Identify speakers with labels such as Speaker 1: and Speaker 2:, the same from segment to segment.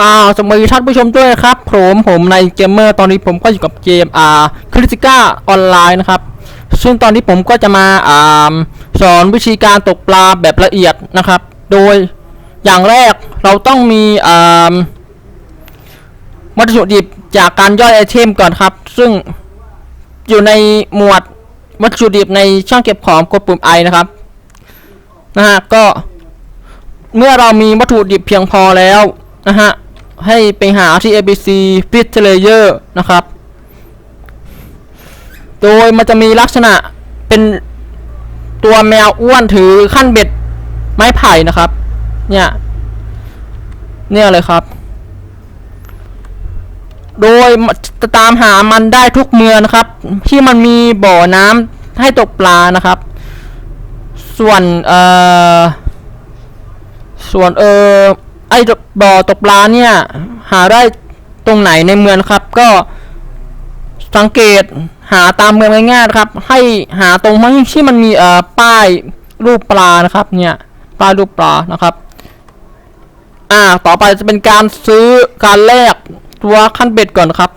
Speaker 1: อ่าสวัสดีท่านผู้ชมด้วยครับผมผมในเกมเมอร์ตอนนี้ผมก็อยู่กับเกมอ่าคริติก้าออนไลน์นะครับซึ่งตอนนี้ผมก็จะมาอ่าสอนวิธีการตกปลาแบบละเอียดนะครับ โดยอย่างแรกเราต้องมีอ่าวัตถุดิบจากการย่อยไอเทมก่อนครับ ซึ่งอยู่ในหมวดวัตถุดิบในช่องเก็บของกดปุ่มไอนะครับนะฮะก็เมื่อเรามีวัตถุดิบเพียงพอแล้วนะฮะ ให้ไปหาที่ ABC f i t Layer นะครับ โดยมันจะมีลักษณะเป็นตัวแมวอ้วนถือขั้นเบ็ดไม้ไผ่นะครับ เนี่ย เนี่ยเลยครับ โดยจะตามหามันได้ทุกเมืองนะครับ ที่มันมีบ่อน้ำให้ตกปลานะครับ ส่วนเอ่อส่วนเออ ไอ้บ่อตกปลาเนี่ย หาได้ตรงไหนในเมืองครับ ก็สังเกตหาตามเมืองง่ายๆครับ ให้หาตรงมันที่มันมีเอ่อป้ายรูปปลานะครับ เนี่ยป้ายรูปปลานะครับ อ่า ต่อไปจะเป็นการซื้อการแลกตัวขั้นเบ็ดก่อนครับ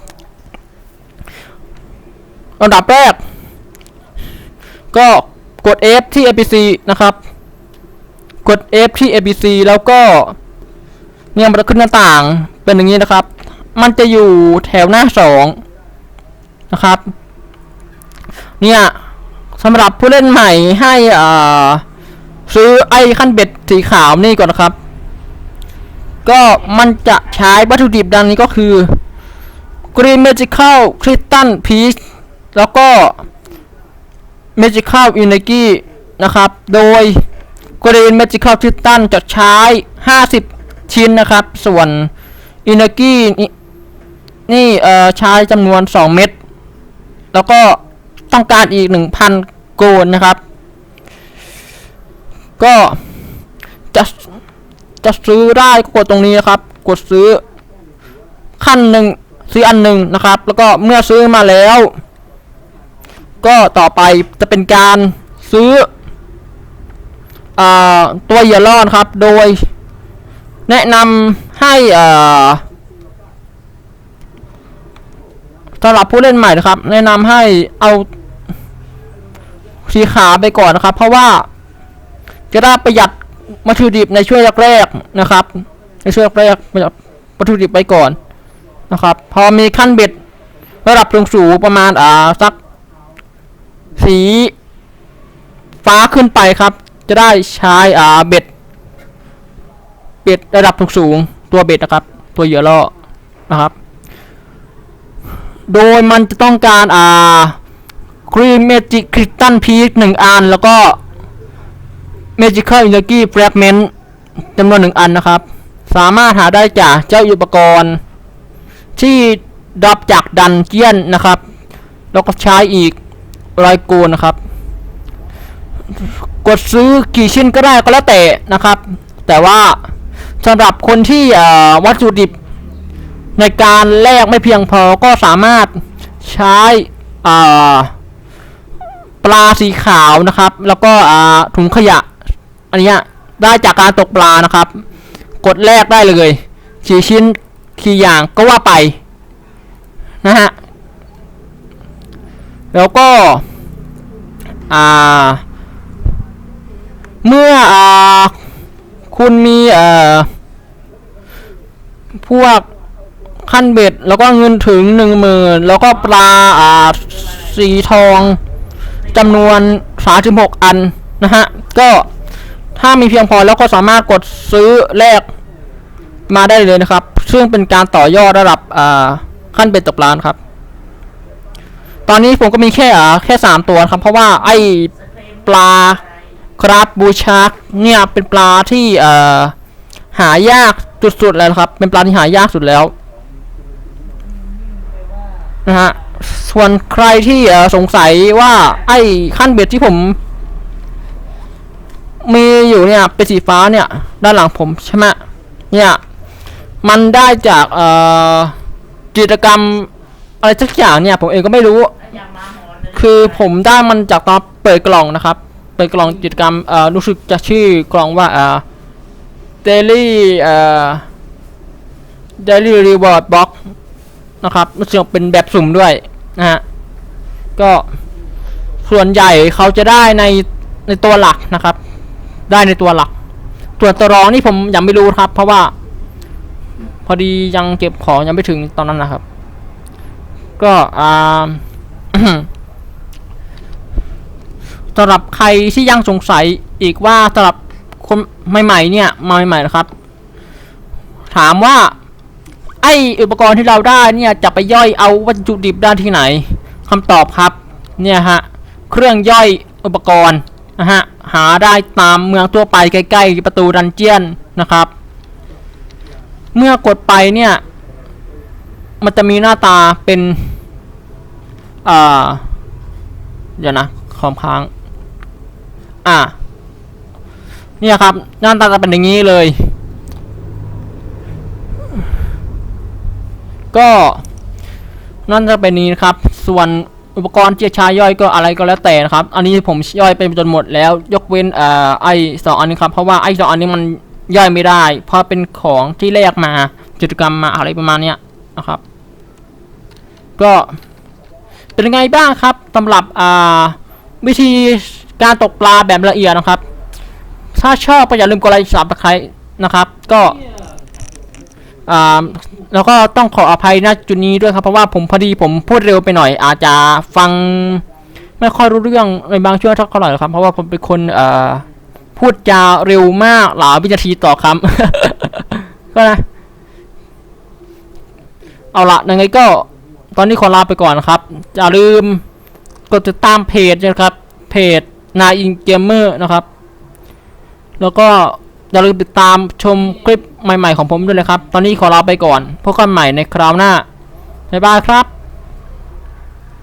Speaker 1: อันดับแรก ก็กด F ที่ APC นะครับ กด F ที่ ABC แล้วก็ เนี่ยมันจะขึ้นหน้าต่างเป็นอย่างนี้นะครับ มันจะอยู่แถวหน้าสองนะครับ เนี่ยสำหรับผู้เล่นใหม่ให้อ่าซื้อไอ้ขั้นเบ็ดสีขาวนี่ก่อนนะครับ ก็มันจะใช้วัตถุดิบดังนี้ก็คือ Green Magical Crystal Peach แล้วก็ Magical Unagi นะครับ โดย Green Magical Titan จะใช้ 50 ชิ้นนะครับ ส่วน i n e r g y นี่นี่เอ่อใช้จำนวน 2 เม็ดแล้วก็ต้องการอีก 1,000 โกลนะครับ ก็จะจะซื้อได้ก็กดตรงนี้นะครับ กดซื้อขั้นหนึ่งซื้ออันหนึ่งนะครับ แล้วก็เมื่อซื้อมาแล้ว ก็ต่อไปจะเป็นการซื้ออตัวเหยื่อล่อนครับ โดย แนะนำให้อ่าสำหรับผู้เล่นใหม่นะครับ แนะนำให้เอาสีขาวไปก่อนนะครับ เพราะว่าจะได้ประหยัดวัตถุดิบในช่วงแรกๆนะครับ ในช่วงแรกประหยัดวัตถุดิบไปก่อนนะครับ พอมีขั้นเบ็ดระดับสูงๆประมาณอ่าสักสีฟ้าขึ้นไปครับ จะได้ใช้อ่าเบ็ด เบ็ดระดับสูงตัวเบ็ดนะครับ ตัวเหยื่อล่อนะครับ โดยมันจะต้องการอ่าครีมเมจิกคริสตัลพีคหนึ่งอัน แล้วก็ Magical Energy Fragment จำนวนหนึ่งอันนะครับ สามารถหาได้จากเจ้าอุปกรณ์ ที่ดับจากดันเจียนนะครับ แล้วก็ใช้อีกรายกูนะครับ กดซื้อกี่ชิ้นก็ได้ก็แล้วแต่นะครับ แต่ว่า สำหรับคนที่วัตถุดิบในการแลกไม่เพียงพอก็สามารถใช้ปลาสีขาวนะครับ แล้วก็ถุงขยะ อันนี้ได้จากการตกปลานะครับ กดแลกได้เลยกี่ชิ้นกี่อย่างก็ว่าไปนะฮะแล้วก็เมื่ออคุณมีเอ่อ พวกขั้นเบ็ด แล้วก็เงินถึงหนึ่งหมื่นแล้วก็ปลาอ่าสีทองจำนวนสาสิบหกอันนะฮะ ก็ถ้ามีเพียงพอแล้วก็สามารถกดซื้อแลกมาได้เลยนะครับ ซึ่งเป็นการต่อยอดระดับอ่าขั้นเบ็ดตกปลานครับ ตอนนี้ผมก็มีแค่อ่าแค่สามตัวครับ เพราะว่าไอ้ปลาครับบูชาร์กเนี่ยเป็นปลาที่อ่อหายาก สุดๆแล้วครับ เป็นปลาที่หายากสุดแล้วนะฮะส่วนใครที่สงสัยว่าไอ้ขั้นเบ็ดที่ผม มีอยู่เนี่ยเป็นสีฟ้าเนี่ย ด้านหลังผมใช่ไหมเนี่ย มันได้จากเอ่อกิจกรรมอะไรสักอย่างเนี่ย ผมเองก็ไม่รู้ คือผมได้มันจากตอนเปิดกล่องนะครับ เปิดกล่องกิจกรรมเอ่อรู้สึกจะชื่อกล่องว่าเอ่อ daily เอ่อ Daily Reward Box นะครับรู้สึกเป็นแบบสุ่มด้วยนะฮะก็ส่วนใหญ่เขาจะได้ในในตัวหลักนะครับ ได้ในตัวหลัก ส่วนตัวรองนี่ผมยังไม่รู้ครับ เพราะว่า พอดียังเก็บของยังไม่ถึงตอนนั้นนะครับ ก็อ่าสำหรับใครที่ยังสงสัยอีกว่าสำหรับ คนใหม่ๆเนี่ยมาใหม่ๆนะครับ ถามว่า ไออุปกรณ์ที่เราได้เนี่ยจะไปย่อยเอาวัตถุดิบได้ที่ไหนคำตอบครับ เนี่ยฮะเครื่องย่อยอุปกรณ์นะฮะหาได้ตามเมืองทั่วไปใกล้ๆประตูดันเจียนนะครับ เมื่อกดไปเนี่ย มันจะมีหน้าตาเป็นอ่าเดี๋ยวนะคอมค้าง อ่า เนี่ยครับหน้าตาจะเป็นอย่างนี้เลย ก็นั่นจะเป็นนี้ครับ ส่วนอุปกรณ์เจียชาย่อยก็อะไรก็แล้วแต่นะครับ อันนี้ผมย่อยไปจนหมดแล้ว ยกเว้นเอ่อไอสองอันนี้ครับ เพราะว่าไอสองอันนี้มันย่อยไม่ได้ เพราะเป็นของที่แลกมากิจกรรมมาอะไรประมาณเนี้ยนะครับ ก็เป็นไงบ้างครับสำหรับอ่าวิธีการตกปลาแบบละเอียดนะครับ ถ้าชอบก็อย่าลืมกดไลค์สับตะไคร้นะครับ ก็อ่าแล้วก็ต้องขออภัยณจุดนี้ด้วยครับ เพราะว่าผมพอดีผมพูดเร็วไปหน่อย อาจจะฟังไม่ค่อยรู้เรื่องในบางช่วงเท่าไหร่ครับ เพราะว่าผมเป็นคนเอ่อพูดจาเร็วมากหลายวินาทีต่อคำก็นะ เอาละยังไงก็ ตอนนี้ขอลาไปก่อนนะครับ อย่าลืมกดติดตามเพจนะครับ เพจนาอินเกมเมอร์นะครับ แล้วก็อย่าลืมติดตามชมคลิปใหม่ๆของผมด้วยนะครับ ตอนนี้ขอลาไปก่อน พบกันใหม่ในคราวหน้าบ๊ายบายครับ